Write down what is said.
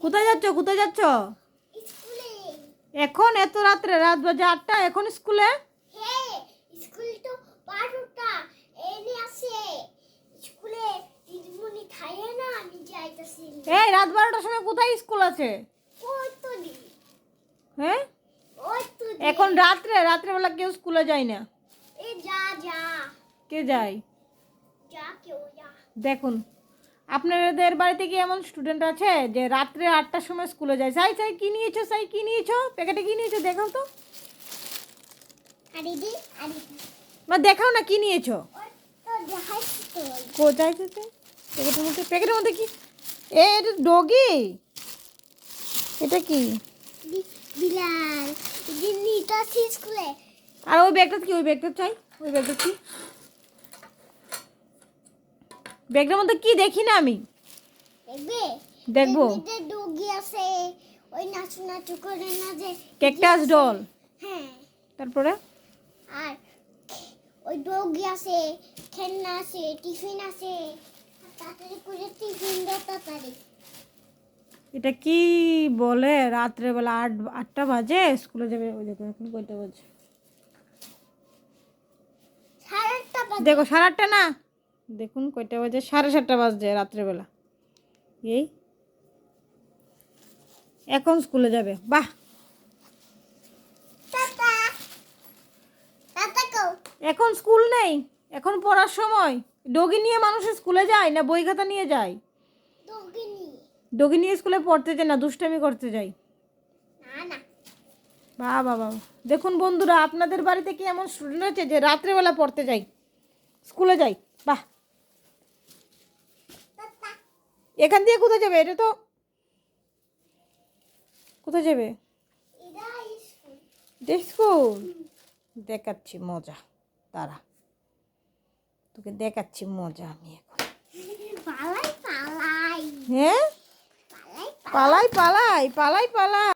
কোথায় যাচ্ছ? কোথায় যাচ্ছ? এখন? এত রাত্রে? রাত বাজে আটটা? এখন স্কুলে? স্কুল তো বারোটা। এনে আসে স্কুলে দিদিমণি খাইয়ে না আমি যাইতেছি। এই রাত বারোটার সময় কোথায় স্কুল আছে? হ্যাঁ। এখন রাত্রে? রাত্রেবেলা কেউ স্কুলে যায় না? এ যা যা। কে যায়? যা কেউ যা দেখুন। আপনাদের বাড়িতে কি এমন স্টুডেন্ট আছে যে রাত্রে আটটার সময় স্কুলে যায়? সাই সাই কি নিয়েছো? সাই কি নিয়েছো? প্যাকেটে কি নিয়েছো? দেখাও তো। মা দেখাও না কি নিয়েছো? কোথায় প্যাকেটের মধ্যে প্যাকেটের মধ্যে কি? এ এটা ডগি? এটা কি? বি- আর ওই ব্যাগটা কি? ওই ব্যাগটা চাই। ওই ব্যাগটা কি? ব্যাগটার মধ্যে কি দেখি না আমি? দেখব। ডগি আছে ওই নাচু নাচু করে না যে ক্যাকটাস ডল। হ্যাঁ। তারপরে? আর ওই ডগি আছে খেলনা আছে টিফিন আছে। তাড়াতাড়ি করে টিফিন দাও তাড়াতাড়ি। এটা কি বলে? রাত্রেবেলা আট আটটা বাজে? স্কুলে যাবে ওই দেখো এখন কয়টা বাজে। দেখো সাড়ে আটটা না? দেখুন কয়টা বাজে? সাড়ে সাতটা বাজছে রাত্রেবেলা। এই এখন স্কুলে যাবে। বাহ! এখন স্কুল নেই? এখন পড়ার সময়? ডগি নিয়ে মানুষ স্কুলে যায় না বই খাতা নিয়ে যায়? ডগি নিয়ে। স্কুলে পড়তে যায় না দুষ্টামি করতে যায়? না বাহ বাবা দেখুন বন্ধুরা আপনাদের বাড়িতে কি এমন স্টুডেন্ট আছে যে রাত্রেবেলা পড়তে যায়? স্কুলে যাই বাহ! এখান দিয়ে কোথায় যাবে? এটা তো কোথায় যাবে? স্কুল দেখাচ্ছি মজা। তারা তোকে দেখাচ্ছি মজা আমি এখন। হ্যাঁ? পালাই পালাই পালাই পালাই।